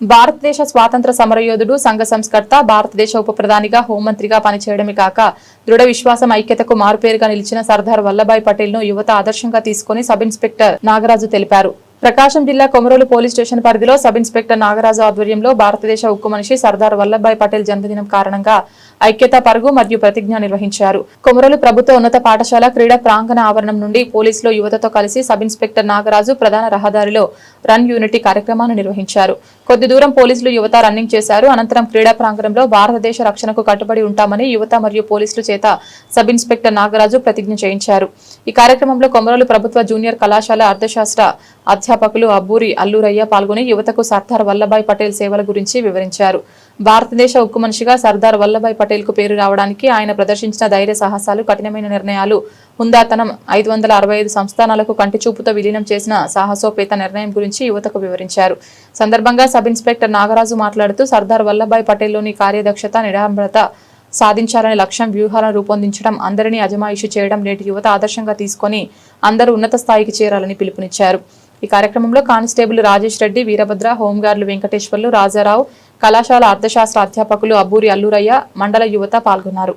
భారతదేశ స్వాతంత్ర సమరయోధుడు సంఘ సంస్కర్త భారతదేశ ఉప ప్రధానిగా హోంమంత్రిగా పనిచేయడమే కాక దృఢ విశ్వాసం ఐక్యతకు మారుపేరుగా నిలిచిన సర్దార్ వల్లభాయ్ పటేల్ను యువత ఆదర్శంగా తీసుకుని సబ్ ఇన్స్పెక్టర్ నాగరాజు తెలిపారు. ప్రకాశం జిల్లా కొమరోలు పోలీస్ స్టేషన్ పరిధిలో సబ్ ఇన్స్పెక్టర్ నాగరాజు ఆధ్వర్యంలో భారతదేశ ఉక్కు మనిషి సర్దార్ వల్లభాయ్ పటేల్ జన్మదినం కారణంగా ఐక్యతా పరుగు మరియు ప్రతిజ్ఞ నిర్వహించారు. కొమరోలు ప్రభుత్వ ఉన్నత పాఠశాల క్రీడా ప్రాంగణ ఆవరణం నుండి పోలీసులు యువతతో కలిసి సబ్ ఇన్స్పెక్టర్ నాగరాజు ప్రధాన రహదారిలో రన్ యూనిటీ కార్యక్రమాన్ని నిర్వహించారు. కొద్ది దూరం పోలీసులు యువత రన్నింగ్ చేశారు. అనంతరం క్రీడా ప్రాంగణంలో భారతదేశ రక్షణకు కట్టుబడి ఉంటామని యువత మరియు పోలీసుల చేత సబ్ ఇన్స్పెక్టర్ నాగరాజు ప్రతిజ్ఞ చేయించారు. ఈ కార్యక్రమంలో కొమరలు ప్రభుత్వ జూనియర్ కళాశాల అర్థశాస్త్ర అధ్యాపకులు అబ్బూరి అల్లూరయ్య పాల్గొని యువతకు సర్దార్ వల్లభాయ్ పటేల్ సేవల గురించి వివరించారు. భారతదేశ ఉక్కు మనిషిగా సర్దార్ వల్లభాయ్ పటేల్కు పేరు రావడానికి ఆయన ప్రదర్శించిన ధైర్య సాహసాలు కఠినమైన నిర్ణయాలు హుందాతనం ఐదు వందల అరవై ఐదు సంస్థానాలకు కంటి చూపుతో విలీనం చేసిన సాహసోపేత నిర్ణయం గురించి యువతకు వివరించారు. సందర్భంగా సబ్ ఇన్స్పెక్టర్ నాగరాజు మాట్లాడుతూ సర్దార్ వల్లభాయ్ పటేల్లోని కార్యదక్షత నిరాంబరత సాధించాలనే లక్ష్యం వ్యూహాలను రూపొందించడం అందరినీ అజమాయిషి చేయడం నేటి యువత ఆదర్శంగా తీసుకొని అందరూ ఉన్నత స్థాయికి చేరాలని పిలుపునిచ్చారు. ఈ కార్యక్రమంలో కానిస్టేబుల్ రాజేష్ రెడ్డి వీరభద్ర హోంగార్డులు వెంకటేశ్వర్లు రాజారావు కళాశాల అర్థశాస్త్ర అధ్యాపకులు అబ్బూరి అల్లూరయ్య మండల యువత పాల్గొన్నారు.